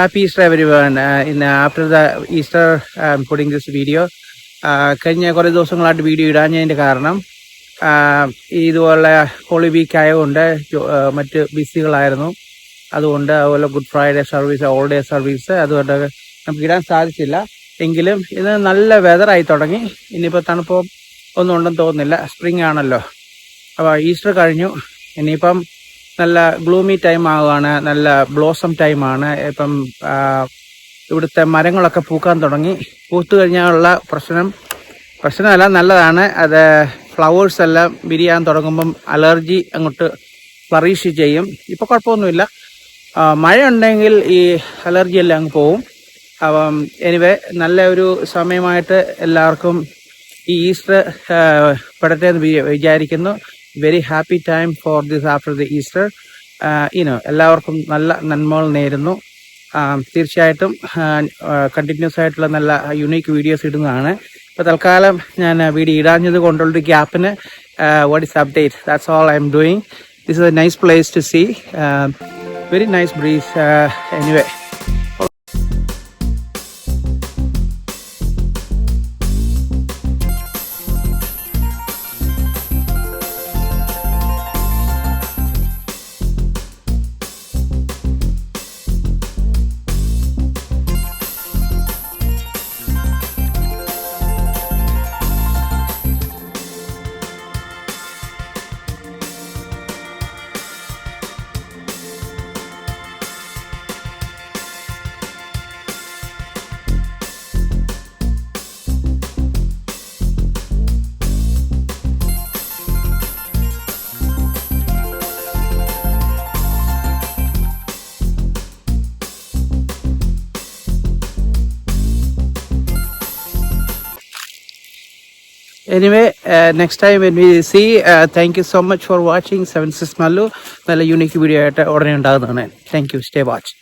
happy Easter everyone after the Easter pudding this video കഴിഞ്ഞ കുറേ ദിവസങ്ങളായിട്ട് വീഡിയോ ഇടാഞ്ഞതിന്റെ കാരണം uh, ഇതുപോലെ ഹോളി വീക്ക് ആയതുകൊണ്ട് uh, മറ്റ് ബിസികളായിരുന്നു. അതുകൊണ്ട് അതുപോലെ good Friday service all day service അതുകൊണ്ട് നമുക്ക് ഇടാൻ സാധിച്ചില്ല. എങ്കിലും ഇത് നല്ല വെതറായി തുടങ്ങി. ഇനിയിപ്പോൾ തണുപ്പം ഒന്നും ഉണ്ടെന്ന് തോന്നുന്നില്ല. സ്പ്രിംഗ് ആണല്ലോ. അപ്പോൾ ഈസ്റ്റർ കഴിഞ്ഞു. ഇനിയിപ്പം നല്ല ഗ്ലൂമി ടൈം ആവുകയാണ് നല്ല ബ്ലോസം ടൈമാണ് ഇപ്പം ഇവിടുത്തെ മരങ്ങളൊക്കെ പൂക്കാൻ തുടങ്ങി. പൂത്തു കഴിഞ്ഞാലുള്ള പ്രശ്നം പ്രശ്നമല്ല നല്ലതാണ്. അത് ഫ്ലവേഴ്സ് എല്ലാം വിരിയാൻ തുടങ്ങുമ്പം അലർജി അങ്ങോട്ട് പറീഷ് ചെയ്യും. ഇപ്പോൾ കുഴപ്പമൊന്നുമില്ല. മഴ ഉണ്ടെങ്കിൽ ഈ അലർജി എല്ലാം അങ്ങ് പോവും. അപ്പം എനിവേ നല്ല ഒരു സമയമായിട്ട് എല്ലാവർക്കും ഈ ഈസ്റ്റർ പെടട്ടെ എന്ന് വിചാരിക്കുന്നു. Very happy time for this after the Easter ഇനോ എല്ലാവർക്കും നല്ല നന്മകൾ നേരുന്നു. തീർച്ചയായിട്ടും കണ്ടിന്യൂസ് ആയിട്ടുള്ള നല്ല യുണീക്ക് വീഡിയോസ് ഇടുന്നതാണ്. ഇപ്പോൾ തൽക്കാലം ഞാൻ വീഡിയോ ഇടാഞ്ഞത് കൊണ്ടുള്ളൊരു ഗ്യാപ്പിന് what is update that's all I'm doing this is a nice place to see very nice breeze anyway anyway next time when we see thank you so much for watching seven seas Mallu നല്ല unique video ആയിട്ട് ഉടനെ ഉണ്ടാകുന്നതാണ്. Thank you stay watch